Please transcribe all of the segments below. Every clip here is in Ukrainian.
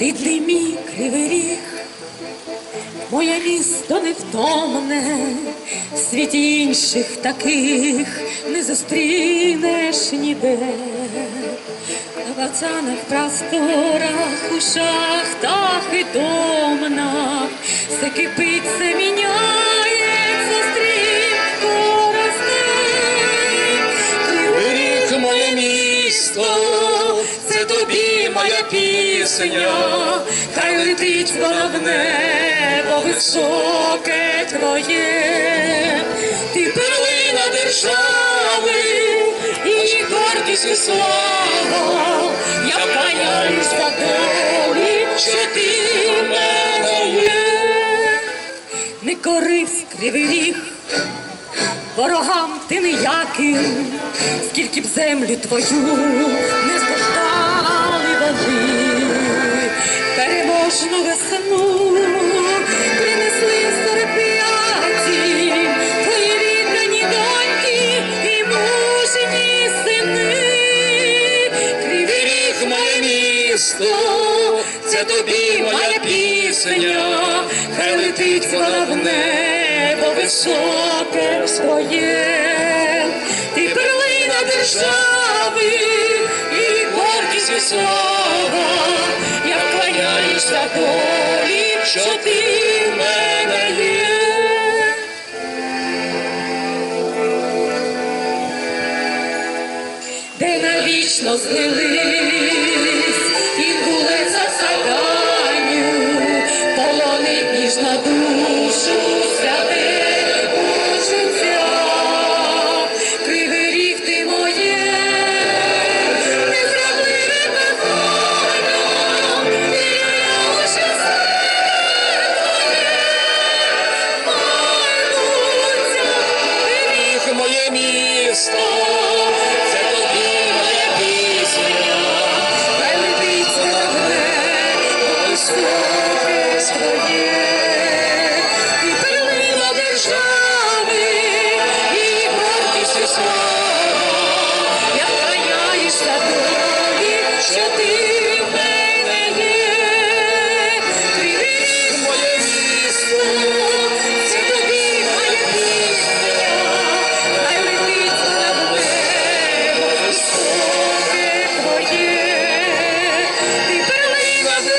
рідний мій кривий ріг, моє місто невтомне, в світі інших таких не зустрінеш ніде, на пацанах просторах, у шахтах і домнах все кипить, все міняється, стрімко росте, кривий моє місто, це тобі моя пісня, хай летить вона в небо високе твоє, ти перлина держави, і гордість і слава, я вклоняюсь за долі, що ти в мене є. Не корись, кривий ріг, ворогам ти ніяким, скільки б землю твою не здобали місто, це тобі моя пісня, хай летить вона в небо високе своє, ти перлина держави і гордість і слава, я вклоняюся долі, що ти в мене є. де навічно злились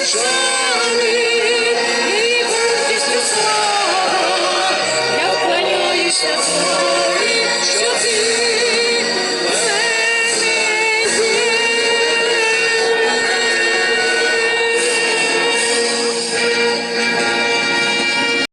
Я вклоняюсь на.